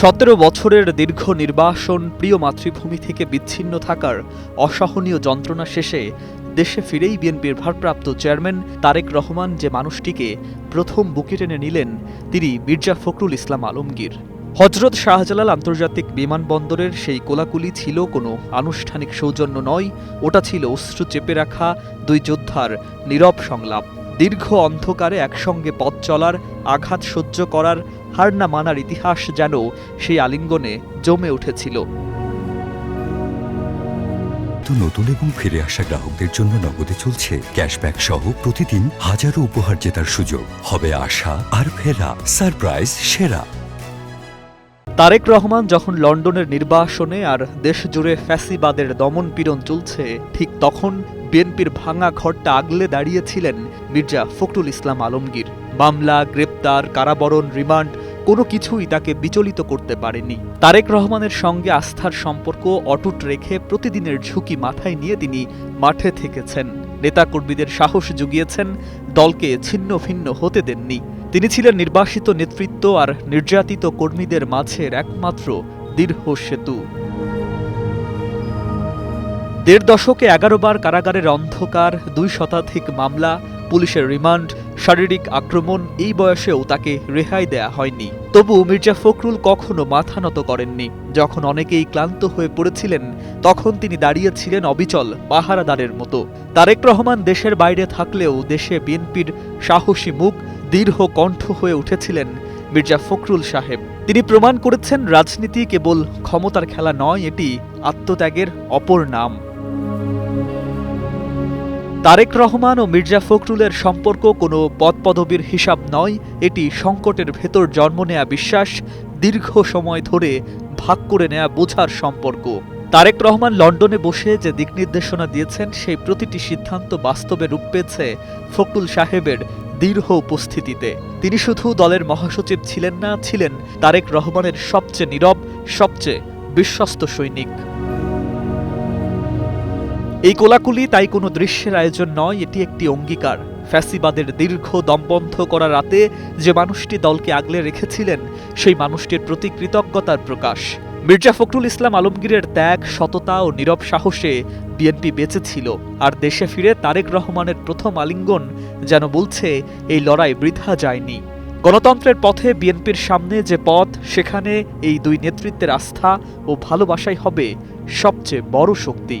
সতেরো বছরের দীর্ঘ নির্বাসন প্রিয় মাতৃভূমি থেকে বিচ্ছিন্ন থাকার অসহনীয় যন্ত্রণা শেষে দেশে ফিরেই বিএনপির ভারপ্রাপ্ত চেয়ারম্যান তারেক রহমান যে মানুষটিকে প্রথম বুকে টেনে নিলেন, তিনি মির্জা ফখরুল ইসলাম আলমগীর। হজরত শাহজালাল আন্তর্জাতিক বিমানবন্দরের সেই কোলাকুলি ছিল কোনো আনুষ্ঠানিক সৌজন্য নয়, ওটা ছিল অশ্রু চেপে রাখা দুই যোদ্ধার নীরব সংলাপ। দীর্ঘ অন্ধকারে একসঙ্গে পথ চলার, আঘাত সহ্য করার হার না মানার ইতিহাস যেন সেই আলিঙ্গনে জমে উঠেছিল। নতুন এবং ফিরে আসা গ্রাহকদের জন্য নগদে চলছে ক্যাশব্যাক সহ প্রতিদিন হাজারো উপহার জেতার সুযোগ। হবে আশা আর ফেরা সারপ্রাইজ সেরা। তারেক রহমান যখন লন্ডনের নির্বাসনে আর দেশ জুড়ে ফ্যাসিবাদের দমন পীড়ন চলছে ঠিক তখন বিএনপির ভাঙা ঘরটা আগলে দাঁড়িয়েছিলেন মির্জা ফখরুল ইসলাম আলমগীর। মামলা, গ্রেপ্তার, কারাবরণ, রিমান্ড, কোনো কিছুই তাকে বিচলিত করতে পারেনি। তারেক রহমানের সঙ্গে আস্থার সম্পর্ক অটুট রেখে প্রতিদিনের ঝুঁকি মাথায় নিয়ে তিনি মাঠে থেকেছেন। নেতাকর্মীদের সাহস জুগিয়েছেন, দলকে ছিন্ন ভিন্ন হতে দেননি। তিনি ছিলেন নির্বাসিত নেতৃত্ব আর নির্যাতিত কর্মীদের মাঝের একমাত্র দীর্ঘ সেতু। দেড় দশকে এগারো বার কারাগারের অন্ধকার, দুই শতাধিক মামলা, পুলিশের রিমান্ড শারীরিক আক্রমণ এই বয়সেও তাকে রেহাই দেয়া হয়নি। তবু মির্জা ফখরুল কখনো মাথা নত করেননি। যখন অনেকেই ক্লান্ত হয়ে পড়েছিলেন, তখন তিনি দাঁড়িয়েছিলেন অবিচল, পাহারাদারের মতো। তারেক রহমান দেশের বাইরে থাকলেও দেশে বিএনপির সাহসী মুখ দীর্ঘ কণ্ঠ হয়ে উঠেছিলেন মির্জা ফখরুল সাহেব। তিনি প্রমাণ করেছেন, রাজনীতি কেবল ক্ষমতার খেলা নয়, এটি আত্মত্যাগের অপর নাম। তারেক রহমান ও মির্জা ফখরুলের সম্পর্ক কোনো পদপদবীর হিসাব নয়, এটি সংকটের ভেতর জন্ম নেয়া বিশ্বাস, দীর্ঘ সময় ধরে ভাগ করে নেয়া বোঝার সম্পর্ক। তারেক রহমান লন্ডনে বসে যে দিক নির্দেশনা দিয়েছেন, সেই প্রতিটি সিদ্ধান্ত বাস্তবে রূপ পেয়েছে ফখরুল সাহেবের দীর্ঘ উপস্থিতিতে। তিনি শুধু দলের মহাসচিব ছিলেন না, ছিলেন তারেক রহমানের সবচেয়ে নীরব, সবচেয়ে বিশ্বস্ত সৈনিক। এই কোলাকুলি তাই কোনো দৃশ্যের আয়োজন নয়, এটি একটি অঙ্গীকার। ফ্যাসিবাদের দীর্ঘ দমবন্ধ করা রাতে যে মানুষটি দলকে আগলে রেখেছিলেন, সেই মানুষটির প্রতি কৃতজ্ঞতার প্রকাশ। মির্জা ফখরুল ইসলাম আলমগীরের ত্যাগ, সততা ও নীরব সাহসে বিএনপি বেঁচে ছিল আর দেশে ফিরে তারেক রহমানের প্রথম আলিঙ্গন যেন বলছে, এই লড়াই বৃথা যায়নি। গণতন্ত্রের পথে বিএনপির সামনে যে পথ, সেখানে এই দুই নেতৃত্বের আস্থা ও ভালোবাসাই হবে সবচেয়ে বড় শক্তি।